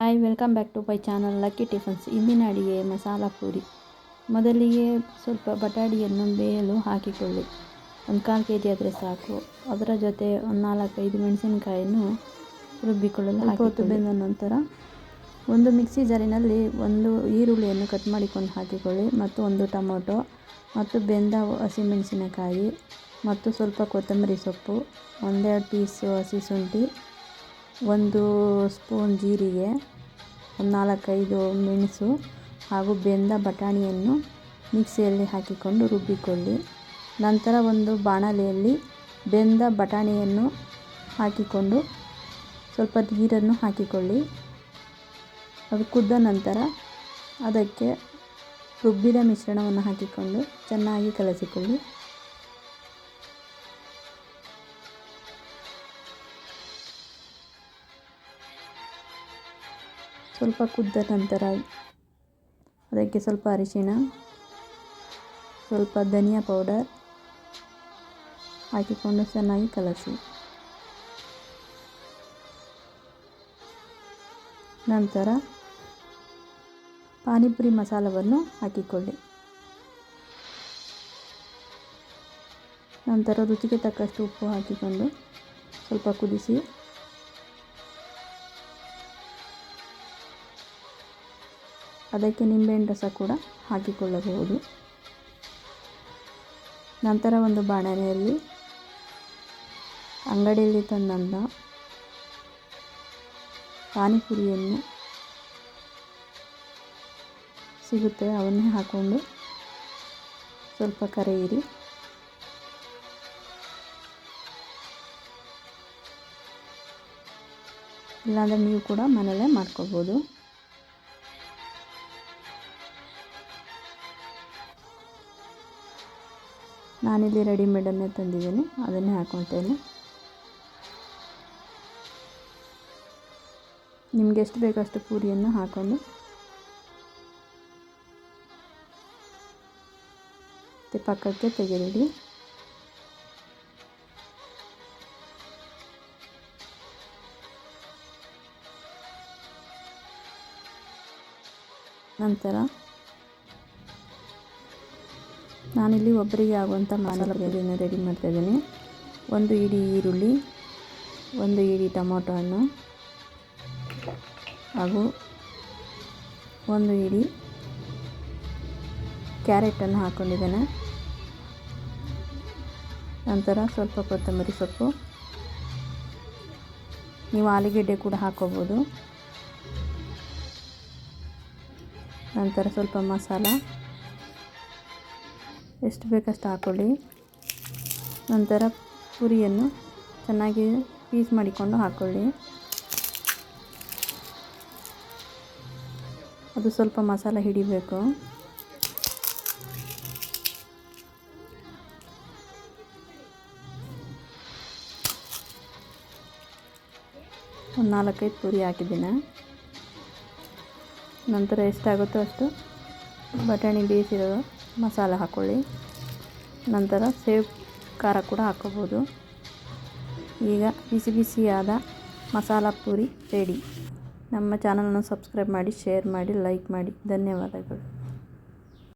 Hi welcome back to my channel lucky tiffins ಇಂದಿನ ಅಡಿಗೆ ಮಸಾಲ ಪೂರಿ. ಮೊದಲಿಗೆ ಸ್ವಲ್ಪ ಬಟಾಡಿಯನ್ನು ಬೇಯಲು ಹಾಕಿಕೊಳ್ಳಿ. ಒಂದು ಕಾಲು ಕೆ ಜಿ ಆದರೆ ಸಾಕು. ಅದರ ಜೊತೆ ಒಂದು ನಾಲ್ಕೈದು ಮೆಣಸಿನಕಾಯನ್ನು ರುಬ್ಬಿಕೊಳ್ಳಲು ಹಾಕಿ ಬೆಂದ ನಂತರ ಒಂದು ಮಿಕ್ಸಿ ಜಾರಿನಲ್ಲಿ ಒಂದು ಈರುಳ್ಳಿಯನ್ನು ಕಟ್ ಮಾಡಿಕೊಂಡು ಹಾಕಿಕೊಳ್ಳಿ. ಮತ್ತು ಒಂದು ಟೊಮೊಟೊ ಮತ್ತು ಬೆಂದ ಹಸಿಮೆಣಸಿನಕಾಯಿ ಮತ್ತು ಸ್ವಲ್ಪ ಕೊತ್ತಂಬರಿ ಸೊಪ್ಪು ಒಂದೆರಡು ಪೀಸು ಹಸಿ ಶುಂಠಿ ಒಂದು ಸ್ಪೂನ್ ಜೀರಿಗೆ, ಒಂದು ನಾಲ್ಕೈದು ಮೆಣಸು ಹಾಗೂ ಬೆಂದ ಬಟಾಣಿಯನ್ನು ಮಿಕ್ಸಿಯಲ್ಲಿ ಹಾಕಿಕೊಂಡು ರುಬ್ಬಿಕೊಳ್ಳಿ. ನಂತರ ಒಂದು ಬಾಣಲೆಯಲ್ಲಿ ಬೆಂದ ಬಟಾಣಿಯನ್ನು ಹಾಕಿಕೊಂಡು ಸ್ವಲ್ಪ ನೀರನ್ನು ಹಾಕಿಕೊಳ್ಳಿ. ಅದು ಕುದ್ದ ನಂತರ ಅದಕ್ಕೆ ರುಬ್ಬಿದ ಮಿಶ್ರಣವನ್ನು ಹಾಕಿಕೊಂಡು ಚೆನ್ನಾಗಿ ಕಲಸಿಕೊಳ್ಳಿ. ಸ್ವಲ್ಪ ಕುದ್ದ ನಂತರ ಅದಕ್ಕೆ ಸ್ವಲ್ಪ ಅರಿಶಿಣ, ಸ್ವಲ್ಪ ಧನಿಯಾ ಪೌಡರ್ ಹಾಕಿಕೊಂಡು ಚೆನ್ನಾಗಿ ಕಲಸಿ. ನಂತರ ಪಾನಿಪುರಿ ಮಸಾಲವನ್ನು ಹಾಕಿಕೊಳ್ಳಿ. ನಂತರ ರುಚಿಗೆ ತಕ್ಕಷ್ಟು ಉಪ್ಪು ಹಾಕಿಕೊಂಡು ಸ್ವಲ್ಪ ಕುದಿಸಿ ಅದಕ್ಕೆ ನಿಂಬೆಹಣ್ಣು ರಸ ಕೂಡ ಹಾಕಿಕೊಳ್ಳಬಹುದು. ನಂತರ ಒಂದು ಬಾಣಲೆಯಲ್ಲಿ ಅಂಗಡಿಯಲ್ಲಿ ತಂದಂಥ ಪಾನಿಪುರಿಯನ್ನು ಸಿಗುತ್ತೆ, ಅವನ್ನೇ ಹಾಕ್ಕೊಂಡು ಸ್ವಲ್ಪ ಕರೆಯಿರಿ. ಇಲ್ಲಾಂದರೆ ನೀವು ಕೂಡ ಮನೆಯಲ್ಲೇ ಮಾಡ್ಕೋಬೋದು. ನಾನಿಲ್ಲಿ ರೆಡಿಮೇಡನ್ನೇ ತಂದಿದ್ದೀನಿ ಅದನ್ನೇ ಹಾಕ್ಕೊಳ್ತೇನೆ ನಿಮ್ಗೆ ಎಷ್ಟು ಬೇಕಷ್ಟು ಪೂರಿಯನ್ನು ಹಾಕ್ಕೊಂಡು ಪಕ್ಕಕ್ಕೆ ತೆಗೆದಿಡಿ. ನಂತರ ನಾನಿಲ್ಲಿ ಒಬ್ಬರಿಗೆ ಆಗುವಂಥ ಮಸಾಲ ಪುರಿಯನ್ನು ರೆಡಿ ಮಾಡ್ತಾಯಿದ್ದೀನಿ. ಒಂದು ಇಡೀ ಈರುಳ್ಳಿ, ಒಂದು ಇಡೀ ಟೊಮೊಟೊ ಹಣ್ಣು ಹಾಗೂ ಒಂದು ಇಡೀ ಕ್ಯಾರೆಟನ್ನು ಹಾಕ್ಕೊಂಡಿದ್ದೇನೆ ನಂತರ ಸ್ವಲ್ಪ ಕೊತ್ತಂಬರಿ ಸೊಪ್ಪು. ನೀವು ಆಲೂಗೆಡ್ಡೆ ಕೂಡ ಹಾಕ್ಕೋಬೋದು. ನಂತರ ಸ್ವಲ್ಪ ಮಸಾಲ. ಎಷ್ಟು ಬೇಕಷ್ಟು ಹಾಕ್ಕೊಳ್ಳಿ ನಂತರ ಪುರಿಯನ್ನು ಚೆನ್ನಾಗಿ ಪೀಸ್ ಮಾಡಿಕೊಂಡು ಹಾಕ್ಕೊಳ್ಳಿ ಅದು ಸ್ವಲ್ಪ ಮಸಾಲ ಹಿಡಿಬೇಕು. ಒಂದು ನಾಲ್ಕೈದು ಪುರಿ ಹಾಕಿದ್ದೀನಿ. ನಂತರ ಎಷ್ಟಾಗುತ್ತೋ ಅಷ್ಟು ಬಟಾಣಿ ಬೇಯಿಸಿರೋ ಮಸಾಲೆ ಹಾಕ್ಕೊಳ್ಳಿ ನಂತರ ಸೇವ್ ಖಾರ ಕೂಡ ಹಾಕ್ಕೋಬೋದು ಈಗ ಬಿಸಿ ಬಿಸಿಯಾದ ಮಸಾಲ ಪೂರಿ ರೆಡಿ ನಮ್ಮ ಚಾನಲನ್ನು ಸಬ್ಸ್ಕ್ರೈಬ್ ಮಾಡಿ ಶೇರ್ ಮಾಡಿ ಲೈಕ್ ಮಾಡಿ. ಧನ್ಯವಾದಗಳು.